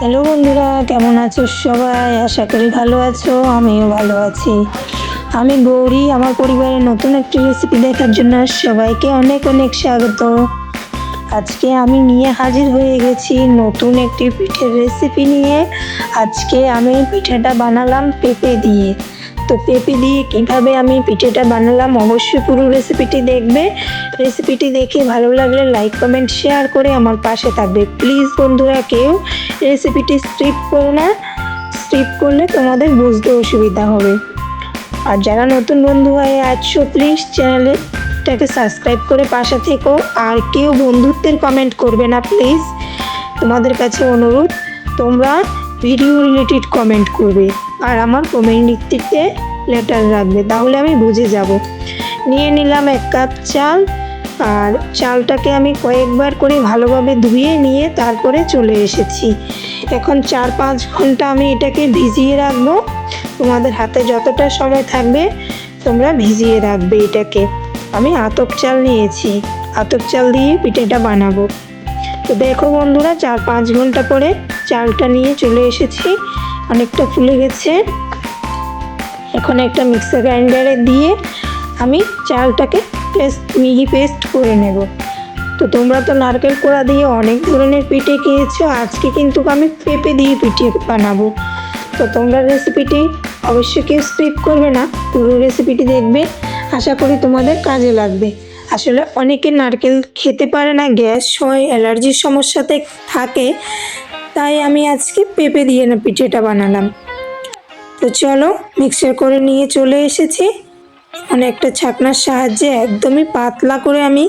Hello বন্ধুরা, কেমন আছো সবাই? আশা করি ভালো আছো, আমিও ভালো আছি। আমি গৌরী, আমার পরিবারের নতুন একটি রেসিপি দেখার জন্য সবাইকে অনেক অনেক স্বাগত। আজকে আমি নিয়ে হাজির হয়ে গেছি নতুন একটি পিঠের রেসিপি নিয়ে। আজকে আমি পিঠাটা বানালাম পেঁপে দিয়ে। তো পেঁপে দিয়ে কীভাবে আমি পিঠেটা বানালাম অবশ্যই পুরো রেসিপিটি দেখবে। রেসিপিটি দেখে ভালো লাগলে লাইক কমেন্ট শেয়ার করে আমার পাশে থাকবে। প্লিজ বন্ধুরা, কেউ রেসিপিটি স্ট্রিপ করো না। স্ট্রিপ করলে তোমাদের বুঝতে অসুবিধা হবে। আর যারা নতুন বন্ধু হয়ে আছো প্লিজ চ্যানেলটাকে সাবস্ক্রাইব করে পাশে থেকো। আর কেউ বন্ধুত্বের কমেন্ট করবে না প্লিজ তোমাদের কাছে অনুরোধ, তোমরা ভিডিও রিলেটেড কমেন্ট করবে। আর আমার কমিউনিটিতে লেটার রাখবে, তাহলে আমি বুঝে যাব। নিয়ে নিলাম এক কাপ চাল, আর চালটাকে আমি কয়েকবার করে ভালোভাবে ধুয়ে নিয়ে তারপরে চলে এসেছি। এখন চার পাঁচ ঘণ্টা আমি এটাকে ভিজিয়ে রাখব। তোমাদের হাতে যতটা সময় থাকবে, তোমরা ভিজিয়ে রাখবে এটাকে। আমি আতপ চাল নিয়েছি, আতপ চাল দিয়ে পিঠেটা বানাবো। তো দেখো বন্ধুরা, চার পাঁচ ঘণ্টা পরে চালটা নিয়ে চলে এসেছি। অনেকটা ফুলে গেছে। এখন একটা মিক্সার গ্রাইন্ডারে দিয়ে আমি চালটাকে পেস্ট, মিহি পেস্ট করে নেব। তো তোমরা তো নারকেল কোড়া দিয়ে অনেক ধরনের পিঠে খেয়েছো, আজকে কিন্তু আমি পেঁপে দিয়ে পিঠে বানাবো। তো তোমরা রেসিপিটি অবশ্যই কেউ স্কিপ করবে না, পুরো রেসিপিটি দেখবে। আশা করি তোমাদের কাজে লাগবে। আসলে অনেকে নারকেল খেতে পারে না, গ্যাস হয়, অ্যালার্জির সমস্যাতে থাকে। তাই আমি আজকে পেঁপে দিয়ে না পিঠেটা বানালাম। তো চলো মিক্সার করে নিয়ে চলে এসেছি। এখন একটা ছাকনার সাহায্যে একদমই পাতলা করে আমি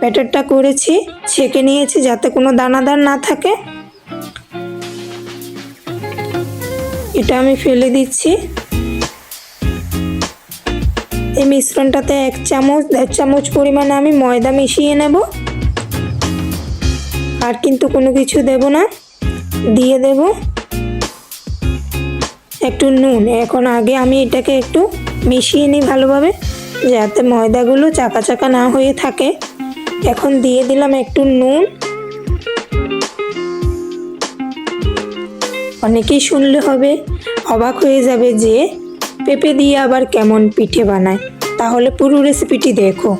ব্যাটারটা করেছি, ছেঁকে নিয়েছি যাতে কোনো দানাদার না থাকে। এটা আমি ফেলে দিচ্ছি। এই মিশ্রণটাতে এক চামচ, দেড় চামচ পরিমাণে আমি ময়দা মিশিয়ে নেব। আর কিন্তু কোনো কিছু দেব না। দিয়ে দেব। একটু নুন। এখন আগে আমি এটাকে একটু মিশিয়ে নিই ভালোভাবে, যাতে ময়দাগুলো চাকা চাকা না হয়ে থাকে। এখন দিয়ে দিলাম একটু নুন। অনেকেই শুনলে হবে, অবাক হয়ে যাবে যে পেঁপে দিয়ে আবার কেমন পিঠে বানায়। তাহলে পুরো রেসিপিটি দেখো।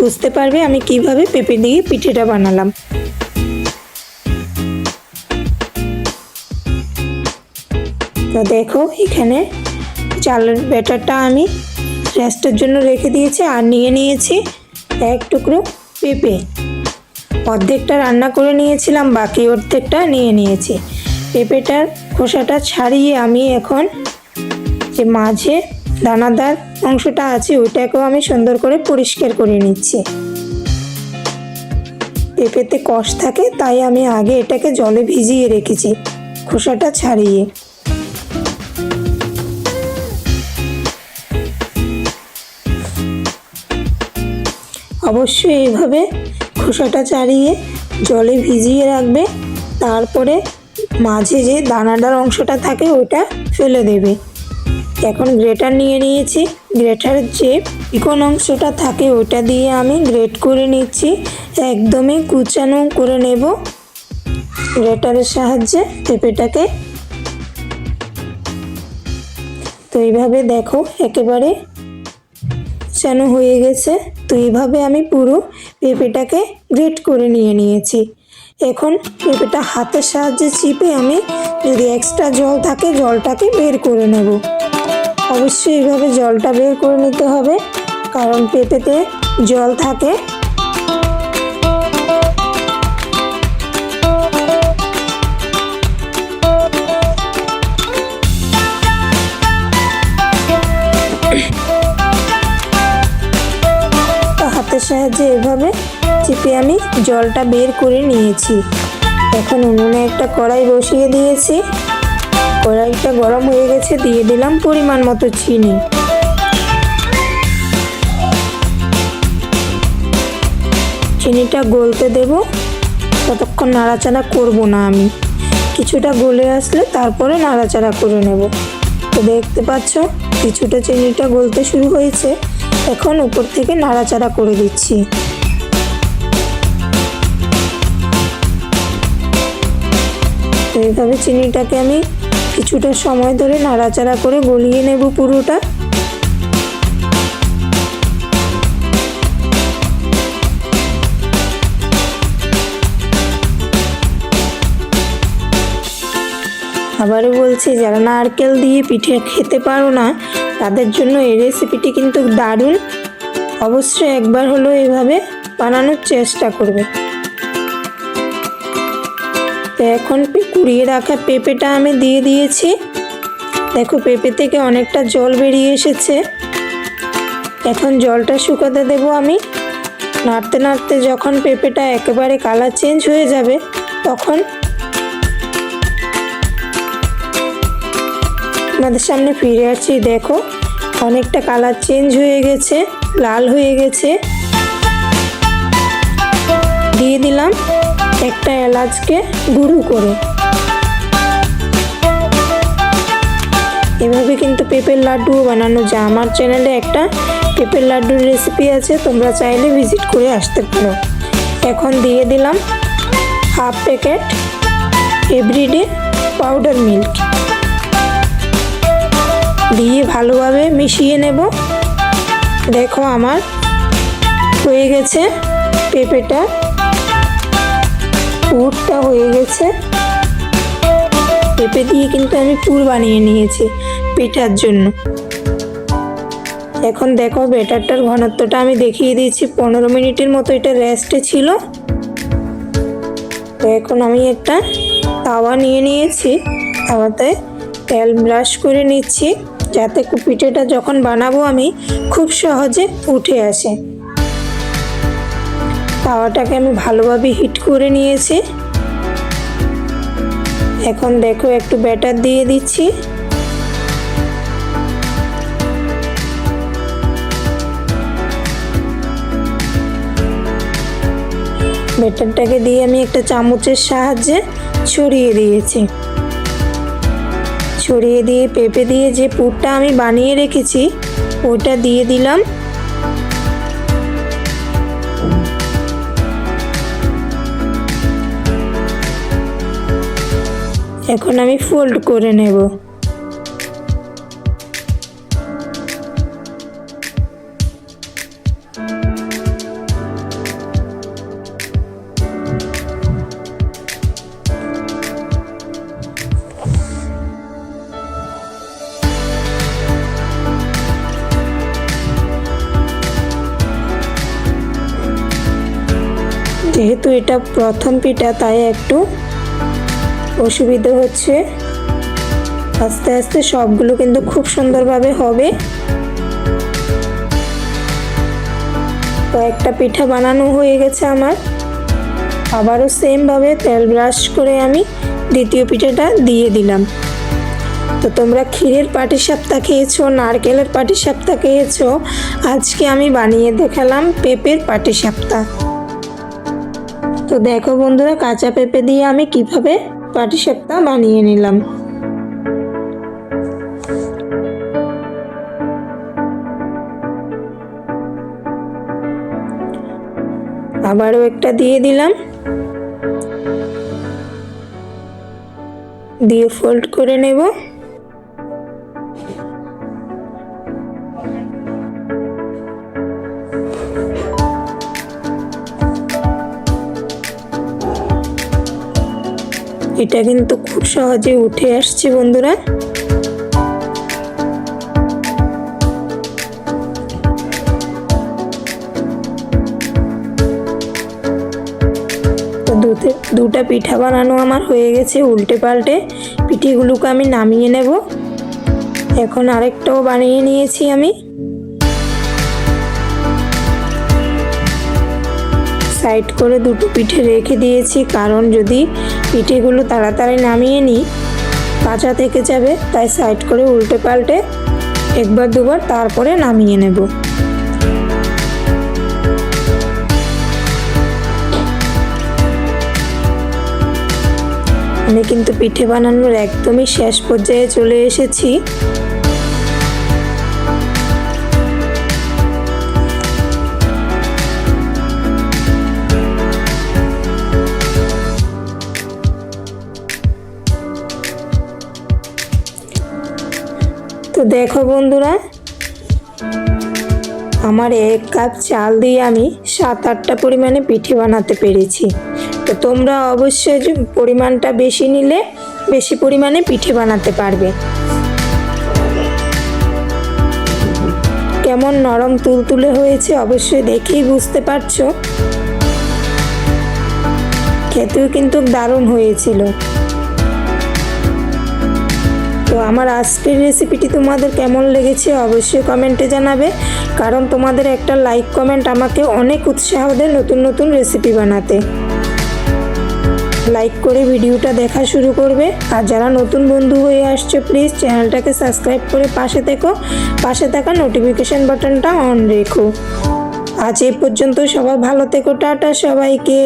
বুঝতে পারবে আমি কীভাবে পেঁপে দিয়ে পিঠেটা বানালাম। তো দেখো, এখানে চালের ব্যাটারটা আমি রেস্টের জন্য রেখে দিয়েছি আর নিয়ে নিয়েছি এক টুকরো পেঁপে। অর্ধেকটা রান্না করে নিয়েছিলাম, বাকি অর্ধেকটা নিয়ে নিয়েছি। পেঁপেটার খোসাটা ছাড়িয়ে আমি এখন যে মাঝে দানাদার অংশটা আছে, ওইটাকেও আমি সুন্দর করে পরিষ্কার করে নিচ্ছি। পেঁপেতে কষ থাকে, তাই আমি আগে এটাকে জলে ভিজিয়ে রেখেছি খোসাটা ছাড়িয়ে। অবশ্যই এইভাবে খোসাটা ছাড়িয়ে জলে ভিজিয়ে রাখবে। তারপরে মাঝে যে দানাদার অংশটা থাকে ওটা ফেলে দেবে। এখন গ্রেটার নিয়ে নিয়েছি। গ্রেটারের যে চিকন অংশটা থাকে ওটা দিয়ে আমি গ্রেট করে নিচ্ছি। একদমই কুচানো করে নেব। গ্রেটারের সাহায্যে পেঁপেটাকে। তো এইভাবে দেখো, একেবারে কুচানো হয়ে গেছে। তো এভাবে আমি পুরো পেঁপেটাকে গ্রেট করে নিয়ে নিয়েছি। এখন পেঁপেটা হাতের সাহায্যে চিপে আমি যদি এক্সট্রা জল থাকে, জলটাকে বের করে নেব। অবশ্যই এভাবে জলটা বের করে নিতে হবে, কারণ পেঁপেতে জল থাকে হাতের সাহায্যে এভাবে চিপে আমি জলটা বের করে নিয়েছি। এখন উনুনে একটা কড়াই বসিয়ে দিয়েছি। কড়াইটা গরম হয়ে গেছে, দিয়ে দিলাম পরিমাণ মতো চিনি। চিনিটা গলতে দেব। ততক্ষণ নাড়াচাড়া করব না আমি। কিছুটা গলে আসলে তারপরে নাড়াচাড়া করে নেব। তো দেখতে পাচ্ছ, কিছুটা চিনিটা গলতে শুরু হয়েছে। এখন উপর থেকে নাড়াচাড়া করে দিচ্ছি। তো এইভাবে চিনিটাকে আমি কিছুটা সময় ধরে নাড়াচাড়া করে গলিয়ে নেব পুরোটা। আবারও বলছি, যারা নারকেল দিয়ে পিঠে খেতে পারো না তাদের জন্য এই রেসিপিটি কিন্তু দারুণ। অবশ্যই একবার হলো এভাবে বানানোর চেষ্টা করবে। তো এখন কুড়িয়ে রাখা পেঁপেটা আমি দিয়ে দিয়েছি। দেখো, পেঁপে থেকে অনেকটা জল বেরিয়ে এসেছে। এখন জলটা শুকাতে দেবো আমি। নাড়তে নাড়তে যখন পেঁপেটা একেবারে কালার চেঞ্জ হয়ে যাবে, তখন তোমাদের সামনে ফিরে আসছি। দেখো, অনেকটা কালার চেঞ্জ হয়ে গেছে, লাল হয়ে গেছে। দিয়ে দিলাম একটা এলাচকে গুঁড়ো করে। এভাবে কিন্তু পেঁপের লাড্ডুও বানানো যায়। আমার চ্যানেলে একটা পেঁপের লাড্ডুর রেসিপি আছে, তোমরা চাইলে ভিজিট করে আসতে পারো। এখন দিয়ে দিলাম half packet Everyday powder milk. দিয়ে ভালোভাবে মিশিয়ে নেব। দেখো আমার হয়ে গেছে পেঁপেটা। পুরটা হয়ে গেছে। পেঁপে দিয়ে কিন্তু আমি পুর বানিয়ে নিয়েছি পিঠার জন্য। এখন দেখো বেটারটার ঘনত্বটা আমি দেখিয়ে দিয়েছি। পনেরো মিনিটের মতো এটা রেস্টে ছিল। তো এখন আমি একটা তাওয়া নিয়ে নিয়েছি। তাওয়াতে তেল ব্রাশ করে নিচ্ছি। যাতে পিঠেটা যখন বানাবো আমি খুব সহজে উঠে আসে। তাওয়াটাকে আমি ভালোভাবে হিট করে নিয়েছি। এখন দেখো একটু ব্যাটার দিয়ে দিচ্ছি। ব্যাটারটাকে দিয়ে আমি একটা চামচের সাহায্যে ছড়িয়ে দিয়েছি। ছড়িয়ে দিয়ে, পেঁপে দিয়ে যে পুরটা আমি বানিয়ে রেখেছি, ওটা দিয়ে দিলাম। এখন আমি ফোল্ড করে নেব। যেহেতু এটা প্রথম পিঠা, তাই একটু অসুবিধে হচ্ছে। আস্তে আস্তে সবগুলো কিন্তু খুব সুন্দরভাবে হবে। কয়েকটা পিঠা বানানো হয়ে গেছে আমার। আবারও সেমভাবে তেল ব্রাশ করে আমি দ্বিতীয় পিঠাটা দিয়ে দিলাম। তো তোমরা ক্ষীরের পাটি পাটিসাপটা খেয়েছো, নারকেলের পাটি পাটিসাপটা খেয়েছো, আজকে আমি বানিয়ে দেখালাম পেঁপের পাটি পাটিসাপটা। তো দেখো বন্ধুরা, কাঁচা পেঁপে দিয়ে আমি কীভাবে পাটিসাপটা বানিয়ে নিলাম। আবারও একটা দিয়ে দিলাম। দিয়ে ফোল্ড করে নেব। এটা কিন্তু খুব সহজে উঠে আসছে, বন্ধুরা। দুটা পিঠা বানানো আমার হয়ে গেছে উল্টে পাল্টে। পিঠেগুলোকে আমি নামিয়ে নেব। এখন আরেকটাও বানিয়ে নিয়েছি আমি। সাইড করে দুটো পিঠে রেখে দিয়েছি, কারণ যদি পিঠেগুলো তাড়াতাড়ি নামিয়ে নিই, কাঁচা থেকে যাবে, তাই সাইড করে উল্টে পাল্টে একবার দুবার তারপরে নামিয়ে নেব। আমি কিন্তু পিঠে বানানোর একদমই শেষ পর্যায়ে চলে এসেছি। দেখো বন্ধুরা, আমার এক কাপ চাল দিয়ে আমি সাত আটটা পরিমাণে পিঠে বানাতে পেরেছি। তো তোমরা অবশ্যই পরিমাণটা বেশি নিলে বেশি পরিমাণে পিঠে বানাতে পারবে। কেমন নরম তুলতুলে হয়েছে অবশ্যই দেখেই বুঝতে পারছ। খেতেও কিন্তু দারুণ হয়েছিল। তো আমার আজকের রেসিপিটি তোমাদের কেমন লেগেছে অবশ্যই কমেন্টে জানাবে। কারণ তোমাদের একটা লাইক কমেন্ট আমাকে অনেক উৎসাহ দেয় নতুন নতুন রেসিপি বানাতে। লাইক করে ভিডিওটা দেখা শুরু করবে। আর যারা নতুন বন্ধু হয়ে আসছে প্লিজ চ্যানেলটাকে সাবস্ক্রাইব করে পাশে থেকো। পাশে থাকা নোটিফিকেশন বাটনটা অন রেখো। আজ এই পর্যন্ত সবাই ভালো থেকো, টাটা সবাইকে।